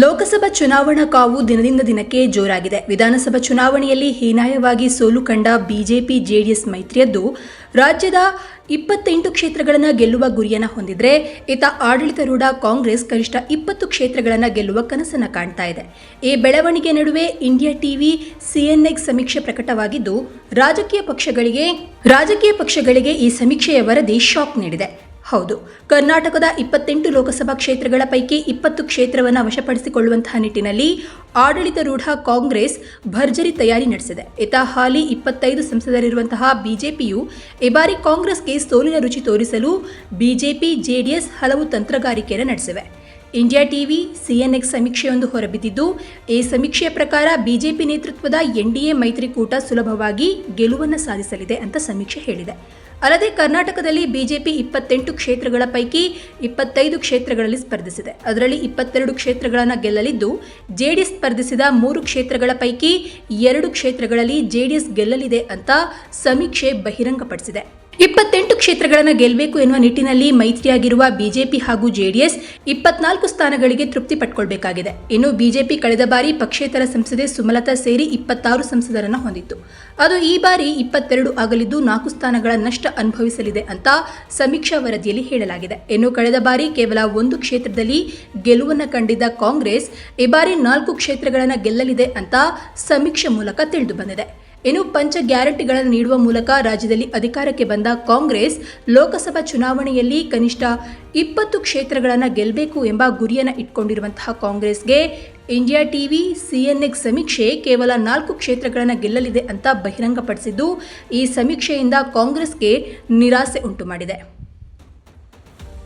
ಲೋಕಸಭಾ ಚುನಾವಣಾ ಕಾವು ದಿನದಿಂದ ದಿನಕ್ಕೆ ಜೋರಾಗಿದೆ. ವಿಧಾನಸಭಾ ಚುನಾವಣೆಯಲ್ಲಿ ಹೀನಾಯವಾಗಿ ಸೋಲು ಕಂಡ ಬಿಜೆಪಿ, ಜೆಡಿಎಸ್ ಮೈತ್ರಿಯದ್ದು ರಾಜ್ಯದ ಇಪ್ಪತ್ತೆಂಟು ಕ್ಷೇತ್ರಗಳನ್ನು ಗೆಲ್ಲುವ ಗುರಿಯನ್ನು ಹೊಂದಿದ್ರೆ ಇತ ಆಡಳಿತಾರೂಢ ಕಾಂಗ್ರೆಸ್ ಕನಿಷ್ಠ ಇಪ್ಪತ್ತು ಕ್ಷೇತ್ರಗಳನ್ನು ಗೆಲ್ಲುವ ಕನಸನ್ನು ಕಾಣ್ತಾ ಇದೆ. ಈ ಬೆಳವಣಿಗೆ ನಡುವೆ ಇಂಡಿಯಾ ಟಿವಿ ಸಿಎನ್ಎಕ್ಸ್ ಸಮೀಕ್ಷೆ ಪ್ರಕಟವಾಗಿದ್ದು, ರಾಜಕೀಯ ಪಕ್ಷಗಳಿಗೆ ರಾಜಕೀಯ ಪಕ್ಷಗಳಿಗೆ ಈ ಸಮೀಕ್ಷೆಯ ವರದಿ ಶಾಕ್ ನೀಡಿದೆ. ಹೌದು. ಕರ್ನಾಟಕದ ಇಪ್ಪತ್ತೆಂಟು ಲೋಕಸಭಾ ಕ್ಷೇತ್ರಗಳ ಪೈಕಿ ಇಪ್ಪತ್ತು ಕ್ಷೇತ್ರವನ್ನು ವಶಪಡಿಸಿಕೊಳ್ಳುವಂತಹ ನಿಟ್ಟಿನಲ್ಲಿ ಆಡಳಿತಾರೂಢ ಕಾಂಗ್ರೆಸ್ ಭರ್ಜರಿ ತಯಾರಿ ನಡೆಸಿದೆ. ಇತ ಹಾಲಿ ಇಪ್ಪತ್ತೈದು ಸಂಸದರಿರುವಂತಹ ಬಿಜೆಪಿಯು ಈ ಬಾರಿ ಕಾಂಗ್ರೆಸ್ಗೆ ಸೋಲಿನ ರುಚಿ ತೋರಿಸಲು ಬಿಜೆಪಿ, ಜೆಡಿಎಸ್ ಹಲವು ತಂತ್ರಗಾರಿಕೆಯನ್ನು ನಡೆಸಿವೆ. ಇಂಡಿಯಾ ಟಿವಿ ಸಿಎನ್ಎಕ್ಸ್ ಸಮೀಕ್ಷೆಯೊಂದು ಹೊರಬಿದ್ದಿದ್ದು, ಈ ಸಮೀಕ್ಷೆಯ ಪ್ರಕಾರ ಬಿಜೆಪಿ ನೇತೃತ್ವದ ಎನ್ಡಿಎ ಮೈತ್ರಿಕೂಟ ಸುಲಭವಾಗಿ ಗೆಲುವನ್ನು ಸಾಧಿಸಲಿದೆ ಅಂತ ಸಮೀಕ್ಷೆ ಹೇಳಿದೆ. ಅಲ್ಲದೆ ಕರ್ನಾಟಕದಲ್ಲಿ ಬಿಜೆಪಿ ಇಪ್ಪತ್ತೆಂಟು ಕ್ಷೇತ್ರಗಳ ಪೈಕಿ ಇಪ್ಪತ್ತೈದು ಕ್ಷೇತ್ರಗಳಲ್ಲಿ ಸ್ಪರ್ಧಿಸಿದೆ. ಅದರಲ್ಲಿ ಇಪ್ಪತ್ತೆರಡು ಕ್ಷೇತ್ರಗಳನ್ನು ಗೆಲ್ಲಲಿದ್ದು ಜೆಡಿಎಸ್ ಸ್ಪರ್ಧಿಸಿದ ಮೂರು ಕ್ಷೇತ್ರಗಳ ಪೈಕಿ ಎರಡು ಕ್ಷೇತ್ರಗಳಲ್ಲಿ ಜೆಡಿಎಸ್ ಗೆಲ್ಲಲಿದೆ ಅಂತ ಸಮೀಕ್ಷೆ ಬಹಿರಂಗಪಡಿಸಿದೆ. ಕ್ಷೇತ್ರಗಳನ್ನು ಗೆಲ್ಲಬೇಕು ಎನ್ನುವ ನಿಟ್ಟಿನಲ್ಲಿ ಮೈತ್ರಿಯಾಗಿರುವ ಬಿಜೆಪಿ ಹಾಗೂ ಜೆಡಿಎಸ್ ಇಪ್ಪತ್ನಾಲ್ಕು ಸ್ಥಾನಗಳಿಗೆ ತೃಪ್ತಿ ಪಟ್ಕೊಳ್ಬೇಕಾಗಿದೆ ಇನ್ನು ಬಿಜೆಪಿ ಕಳೆದ ಬಾರಿ ಪಕ್ಷೇತರ ಸಂಸದೆ ಸುಮಲತಾ ಸೇರಿ ಇಪ್ಪತ್ತಾರು ಸಂಸದರನ್ನು ಹೊಂದಿತ್ತು. ಅದು ಈ ಬಾರಿ ಇಪ್ಪತ್ತೆರಡು ಆಗಲಿದ್ದು ನಾಲ್ಕು ಸ್ಥಾನಗಳ ನಷ್ಟ ಅನುಭವಿಸಲಿದೆ ಅಂತ ಸಮೀಕ್ಷಾ ವರದಿಯಲ್ಲಿ ಹೇಳಲಾಗಿದೆ. ಇನ್ನು ಕಳೆದ ಬಾರಿ ಕೇವಲ ಒಂದು ಕ್ಷೇತ್ರದಲ್ಲಿ ಗೆಲುವನ್ನು ಕಂಡಿದ್ದ ಕಾಂಗ್ರೆಸ್ ಈ ಬಾರಿ ನಾಲ್ಕು ಕ್ಷೇತ್ರಗಳನ್ನು ಗೆಲ್ಲಲಿದೆ ಅಂತ ಸಮೀಕ್ಷೆ ಮೂಲಕ ತಿಳಿದು ಬಂದಿದೆ. ಇನ್ನು ಪಂಚ ಗ್ಯಾರಂಟಿಗಳನ್ನು ನೀಡುವ ಮೂಲಕ ರಾಜ್ಯದಲ್ಲಿ ಅಧಿಕಾರಕ್ಕೆ ಬಂದ ಕಾಂಗ್ರೆಸ್ ಲೋಕಸಭಾ ಚುನಾವಣೆಯಲ್ಲಿ ಕನಿಷ್ಠ ಇಪ್ಪತ್ತು ಕ್ಷೇತ್ರಗಳನ್ನು ಗೆಲ್ಲಬೇಕು ಎಂಬ ಗುರಿಯನ್ನು ಇಟ್ಕೊಂಡಿರುವಂತಹ ಕಾಂಗ್ರೆಸ್ಗೆ ಇಂಡಿಯಾ ಟಿವಿ ಸಿಎನ್ಎಕ್ಸ್ ಸಮೀಕ್ಷೆ ಕೇವಲ ನಾಲ್ಕು ಕ್ಷೇತ್ರಗಳನ್ನು ಗೆಲ್ಲಲಿದೆ ಅಂತ ಬಹಿರಂಗಪಡಿಸಿದ್ದು, ಈ ಸಮೀಕ್ಷೆಯಿಂದ ಕಾಂಗ್ರೆಸ್ಗೆ ನಿರಾಸೆ ಉಂಟು ಮಾಡಿದೆ